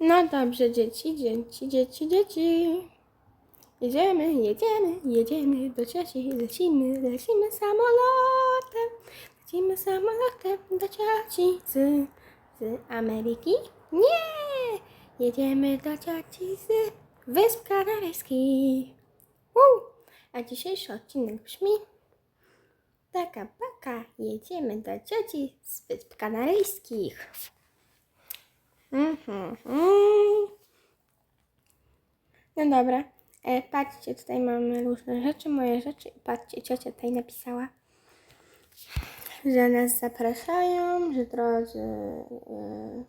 No dobrze, dzieci, dzieci, dzieci, dzieci. Jedziemy, jedziemy, jedziemy do cioci, lecimy, lecimy samolotem. Lecimy samolotem do cioci z, z Ameryki? Nie! Jedziemy do cioci z Wysp Kanaryjskich. Woo! A dzisiejszy odcinek brzmi Taka paka, jedziemy do cioci z Wysp Kanaryjskich. Mhm. No dobra. E, patrzcie, tutaj mamy różne rzeczy, moje rzeczy. Patrzcie, ciocia tutaj napisała, że nas zapraszają, że drodzy, e,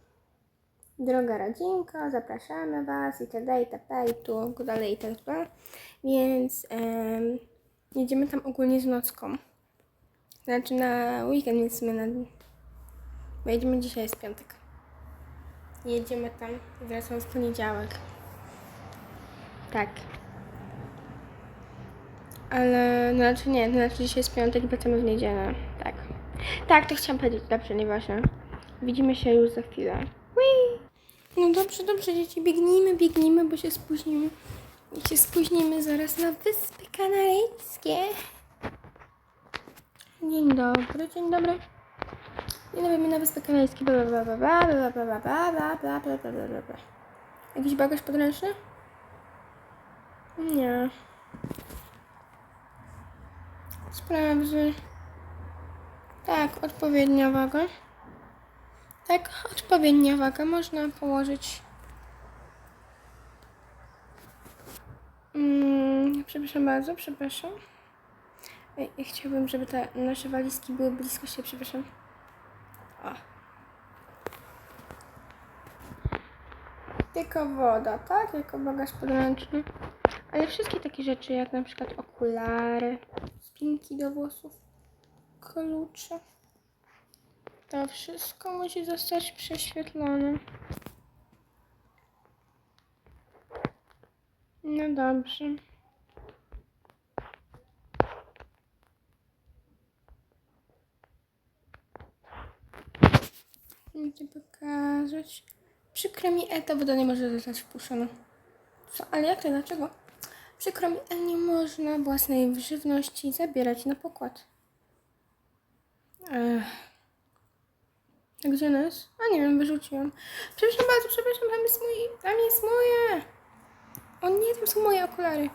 droga rodzinko, zapraszamy Was itd. itp. i tu dalej i tak. Więc em, jedziemy tam ogólnie z nocką. Znaczy na weekend, więc my na... Bo jedziemy dzisiaj, jest piątek. Jedziemy tam i wracamy w poniedziałek. Tak. Ale, no, znaczy nie, to znaczy dzisiaj jest piątek i wracamy w niedzielę. Tak. Tak, to chciałam powiedzieć. Dobrze, nieważne. Widzimy się już za chwilę. Whee! No dobrze, dobrze, dzieci, biegnijmy, biegnijmy, bo się spóźnimy. I się spóźnimy zaraz na Wyspy Kanaryjskie. Dzień dobry, dzień dobry. Dzień dobry, my na Wyspy Kanaryjskie. Bla, bla, bla, bla, bla, bla, bla, bla, bla, bla, bla, bla, bla, bla. Jakiś bagaż podręczny? Nie. Sprawdzę. Tak, odpowiednia waga. Tak, odpowiednia waga. Można położyć. Mm, przepraszam bardzo, przepraszam. Ej, Ja chciałabym, żeby te nasze walizki były blisko siebie, przepraszam. Tylko woda, tak? Jako bagaż podręczny. Ale wszystkie takie rzeczy, jak na przykład okulary, spinki do włosów, klucze. To wszystko musi zostać prześwietlone. No dobrze. Chcę pokazać. Przykro mi, e, ta woda nie może zostać wpuszczona. Co? Ale jak to? Dlaczego? Przykro mi, ale nie można własnej żywności zabierać na pokład. Ech. Gdzie jest? A nie wiem, wyrzuciłam. Przepraszam bardzo, przepraszam, tam jest mój, tam jest moje. O nie, tam są moje okulary.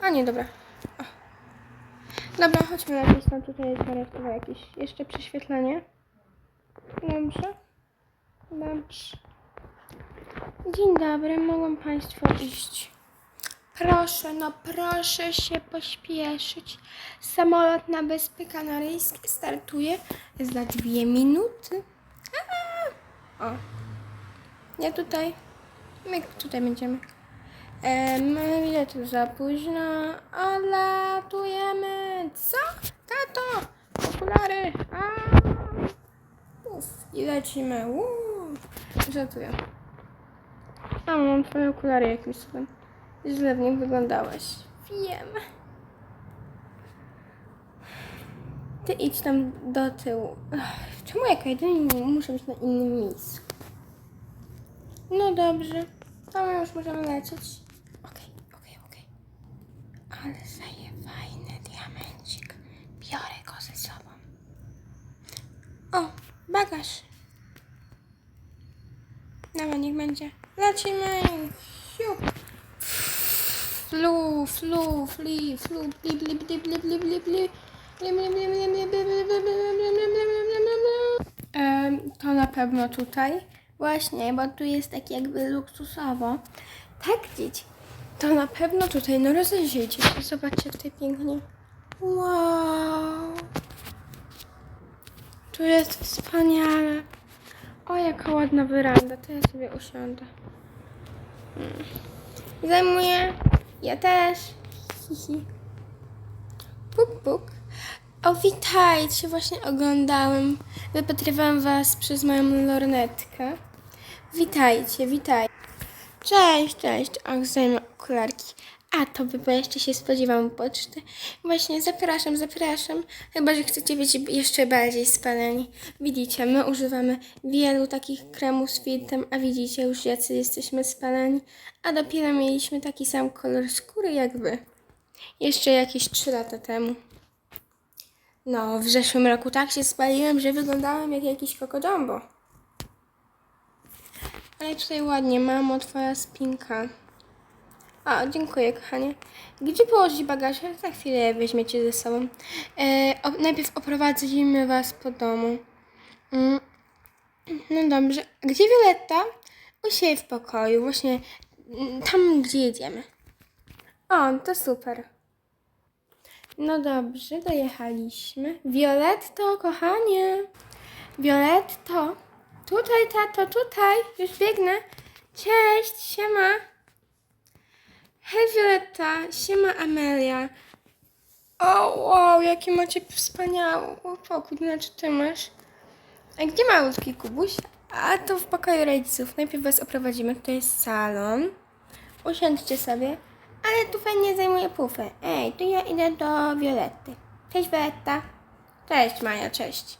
A nie, dobra. O. Dobra, chodźmy lepiej stąd. Tutaj jest jakieś jeszcze prześwietlenie. Dobrze. Dobrze. Dzień dobry, mogą Państwo iść. Proszę, no proszę się pośpieszyć. Samolot na Wyspy Kanaryjskie startuje za dwie minuty. A! O. Nie tutaj. My tutaj będziemy. E, my bilety za późno. Odlatujemy. Co? Tato! Okulary! A! I lecimy. Uuu. Żartuję. A, mam twoje okulary jakimś cudem. Źle w nich wyglądałaś. Wiem. Ty idź tam do tyłu. Ach, Czemu jako jedyny muszę być na innym miejscu? No dobrze. To my już możemy lecieć. Okej, okej, okej. Ale zaje fajny diamencik. Biorę go ze sobą pokaż. Dobra, niech będzie. Lecimy! Siup! Flu, flu, fli, flu, bli, bli, bli, bli, bli, bli, bli. To na pewno tutaj. Właśnie, bo tu jest tak jakby luksusowo. Tak, dzieci. To na pewno tutaj. No rozejrzyjcie się. Zobaczcie tutaj pięknie. Wow. Tu jest wspaniale. O, jaka ładna wyranda. To ja sobie usiądę. Mm. Zajmuję. Ja też. Puk, puk. O, witajcie. Właśnie oglądałem. Wypatrywałam was przez moją lornetkę. Witajcie, witajcie. Cześć, cześć. Och, okularki. A to bo jeszcze się spodziewam poczty. Właśnie, zapraszam, zapraszam. Chyba, że chcecie być jeszcze bardziej spaleni. Widzicie, my używamy wielu takich kremów z filtrem, a widzicie już jacy jesteśmy spaleni. A dopiero mieliśmy taki sam kolor skóry jak wy. Jeszcze jakieś 3 lata temu. No, w zeszłym roku tak się spaliłem, że wyglądałem jak jakiś kokodambo. Ale tutaj ładnie, mamo, twoja spinka. A, dziękuję, kochanie. Gdzie położyć bagaże? Za chwilę weźmiecie ze sobą. E, o, najpierw oprowadzimy was po domu. Mm. No dobrze. Gdzie Violetta? U siebie w pokoju, właśnie mm, tam, gdzie jedziemy. O, to super. No dobrze, dojechaliśmy. Violetto, kochanie. Violetto. Tutaj, tato, tutaj. Już biegnę. Cześć, siema. Hej Violetta, siema Amelia. O, wow, jaki macie wspaniały pokój, znaczy ty masz. A gdzie malutki Kubuś? A to w pokoju rodziców. Najpierw was oprowadzimy. Tutaj jest salon. Usiądźcie sobie. Ale tu fajnie zajmuje pufę. Ej, to ja idę do Violetty. Cześć Violetta. Cześć Maja, cześć.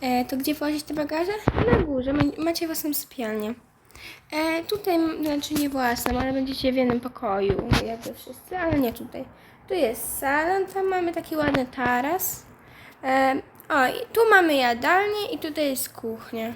E, to gdzie włożyć te bagaże? Na górze. Ma- Macie własną sypialnię. E, tutaj, znaczy nie własną, ale będziecie w jednym pokoju, jakby wszyscy, ale nie tutaj. Tu jest salon, tam mamy taki ładny taras. E, o, i tu mamy jadalnię i tutaj jest kuchnia.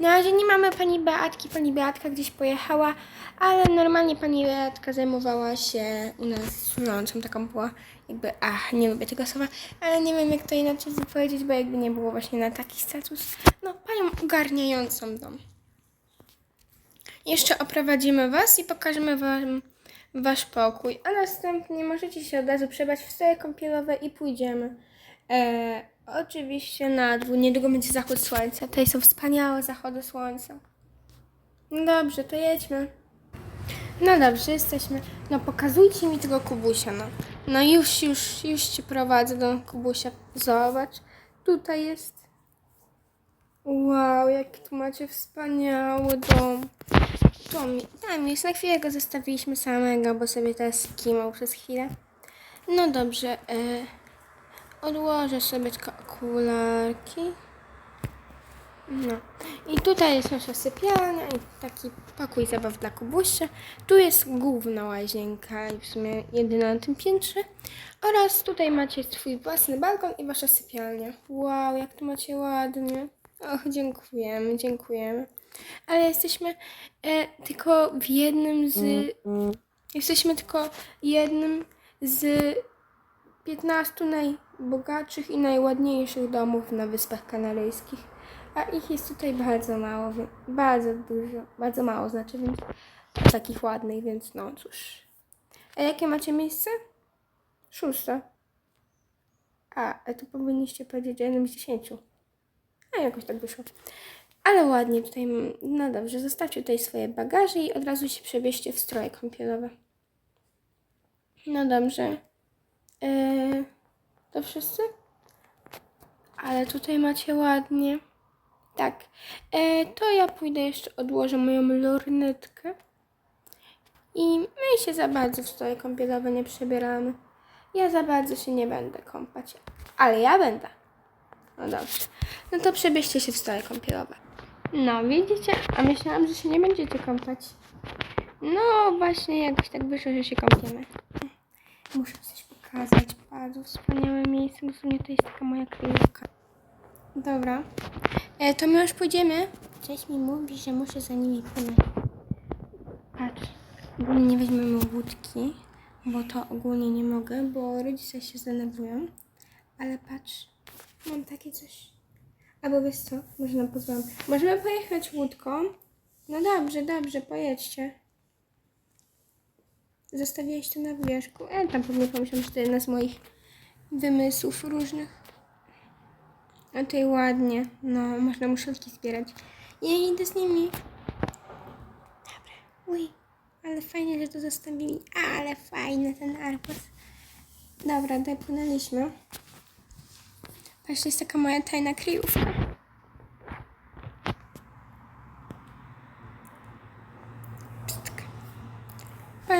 Na razie nie mamy pani Beatki, pani Beatka gdzieś pojechała, ale normalnie pani Beatka zajmowała się u nas służącą, taką była jakby, ach, nie lubię tego słowa, ale nie wiem jak to inaczej wypowiedzieć, bo jakby nie było właśnie na taki status, no panią ogarniającą dom. Jeszcze oprowadzimy Was i pokażemy Wam Wasz pokój, a następnie możecie się od razu przebrać w stroje kąpielowe i pójdziemy. E, oczywiście na dwór, niedługo będzie zachód słońca. Tutaj są wspaniałe zachody słońca. No dobrze, to jedźmy. No dobrze, jesteśmy. No pokazujcie mi tego Kubusia, no. No już, już, już Cię prowadzę do Kubusia. Zobacz, tutaj jest. Wow, jaki tu macie wspaniały dom. To mi, tam jest, na chwilę go zostawiliśmy samego, bo sobie teraz skimał przez chwilę. No dobrze, e, odłożę sobie tylko okularki. No. I tutaj jest nasza sypialnia i taki pokój zabaw dla Kubusia. Tu jest główna łazienka i w sumie jedyna na tym piętrze. Oraz tutaj macie swój własny balkon i wasza sypialnia. Wow, jak tu macie ładnie. Och, dziękujemy, dziękujemy. Ale jesteśmy e, tylko w jednym z... Jesteśmy tylko jednym z 15 najbogatszych i najładniejszych domów na Wyspach Kanaryjskich. A ich jest tutaj bardzo mało, wie- bardzo dużo, bardzo mało znaczy, więc takich ładnych, więc no cóż. A jakie macie miejsce? Szóste. A, a tu powinniście powiedzieć o jednym z dziesięciu. A jakoś tak wyszło. Ale ładnie tutaj, no dobrze, zostawcie tutaj swoje bagaże i od razu się przebierzcie w stroje kąpielowe. No dobrze. Yy, to wszyscy? Ale tutaj macie ładnie. Tak. E, to ja pójdę jeszcze odłożę moją lornetkę. I my się za bardzo w stroje kąpielowe nie przebieramy. Ja za bardzo się nie będę kąpać. Ale ja będę. No dobrze. No to przebierzcie się w stroje kąpielowe. No, widzicie? A myślałam, że się nie będziecie kąpać. No, właśnie jakoś tak wyszło, że się kąpiemy. Muszę coś pokazać. Bardzo wspaniałe miejsce. W sumie to jest taka moja kryjówka. Dobra. E, to my już pójdziemy. Cześć mi mówi, że muszę za nimi płynąć. Patrz. Ogólnie nie weźmiemy łódki, bo to ogólnie nie mogę, bo rodzice się zdenerwują. Ale patrz. Mam takie coś. Albo wiesz co? Może nam. Możemy pojechać łódką. No dobrze, dobrze, pojedźcie. Zostawiłeś to na wierzchu. E, tam pewnie pomyślałam, że to jedna z moich wymysłów różnych. A tutaj ładnie. No, można muszelki zbierać. Ja idę z nimi. Dobra. Uj, ale fajnie, że to zostawili. Ale fajny ten arbuz. Dobra, dopłynęliśmy. To jest taka moja tajna kryjówka. Pstk. A.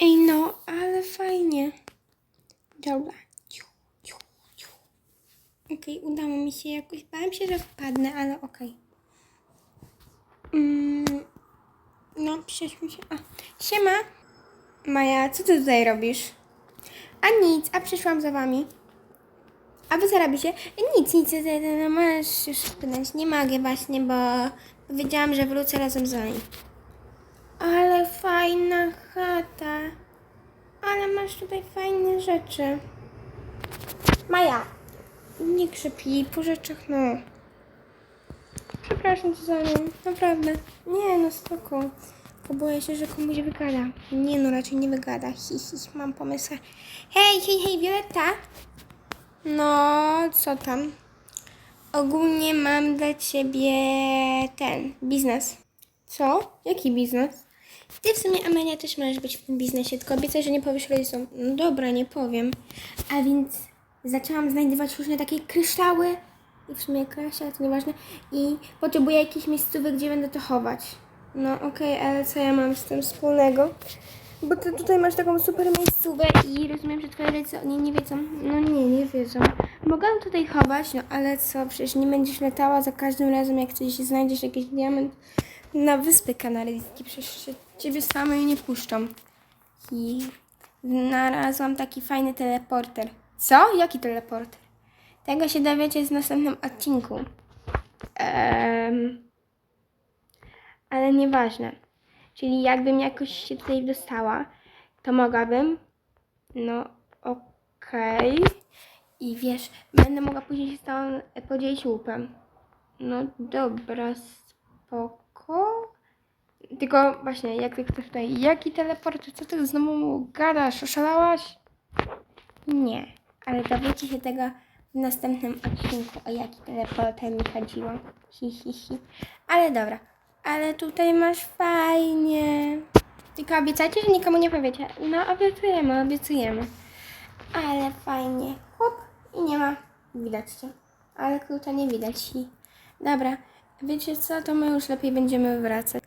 Ej, no, ale fajnie. Dobra. Okej, udało mi się jakoś. Bałem się, że wpadnę, ale okej. Mm, no, przyszliśmy się. A, siema. Maja, co ty tutaj robisz? A nic, a przyszłam za wami. A wy co robicie? Nic, nic, no możesz już spytać. Nie mogę właśnie, bo powiedziałam, że wrócę razem z wami. Ale fajna chata. Ale masz tutaj fajne rzeczy. Maja, nie krzypi po rzeczach, no. Przepraszam cię za nią, naprawdę. Nie, no spoko. Bo boję się, że komuś wygada. Nie no, raczej nie wygada. Hi, hi, mam pomysł. Hej, hej, hej, Violetta. No, co tam? Ogólnie mam dla ciebie ten biznes. Co? Jaki biznes? Ty w sumie, Amelia, też możesz być w tym biznesie, tylko obiecaj, że nie powiesz rodzicom. No dobra, nie powiem. A więc zaczęłam znajdować różne takie kryształy i w sumie Kasia, to nieważne. I potrzebuję jakiejś miejscowy, gdzie będę to chować. No okej, ale co ja mam z tym wspólnego? Bo ty tutaj masz taką super miejscówę i rozumiem, że twoje rodzice o niej nie wiedzą. No nie, nie wiedzą. Mogę tutaj chować, no ale co, przecież nie będziesz latała za każdym razem, jak coś znajdziesz jakiś diament na Wyspy Kanaryjskie. Przecież ciebie samej nie puszczą. I znalazłam taki fajny teleporter. Co? Jaki teleporter? Tego się dowiecie w następnym odcinku. Em, ale nieważne. Czyli jakbym jakoś się tutaj dostała, to mogłabym. No, okej. I wiesz, będę mogła później się z tobą podzielić łupem. No dobra, spoko. Tylko właśnie, jak ty chcesz tutaj, jaki teleport, co ty znowu gadasz, oszalałaś? Nie, ale dowiecie się tego w następnym odcinku, o jaki teleporter mi chodziło. Hi, hi, hi. Ale dobra, ale tutaj masz fajnie. Tylko obiecajcie, że nikomu nie powiecie. No, obiecujemy, obiecujemy. Ale fajnie. Hop, i nie ma. Widać cię. Ale klucza nie widać. I... Dobra, wiecie co, to my już lepiej będziemy wracać.